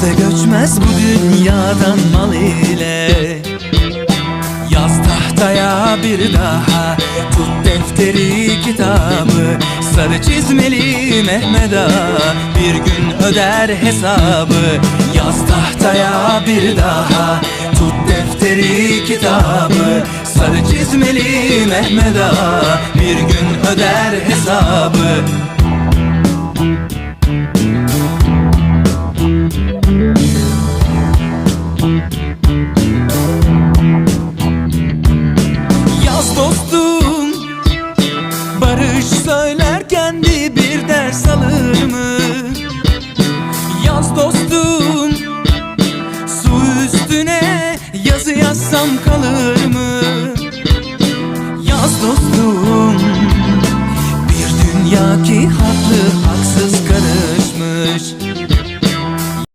Kimse göçmez bu dünyadan mal ile. Yaz tahtaya bir daha Tut defteri kitabı Sarı çizmeli Mehmet Ağa. Bir gün öder hesabı Yaz tahtaya bir daha Tut defteri kitabı Sarı çizmeli Mehmet Ağa. Bir gün öder hesabı Yaz dostum Barış söylerken de bir ders alır mı? Yaz dostum Su üstüne yazı yazsam kalır mı? Yaz dostum Bir dünya ki haklı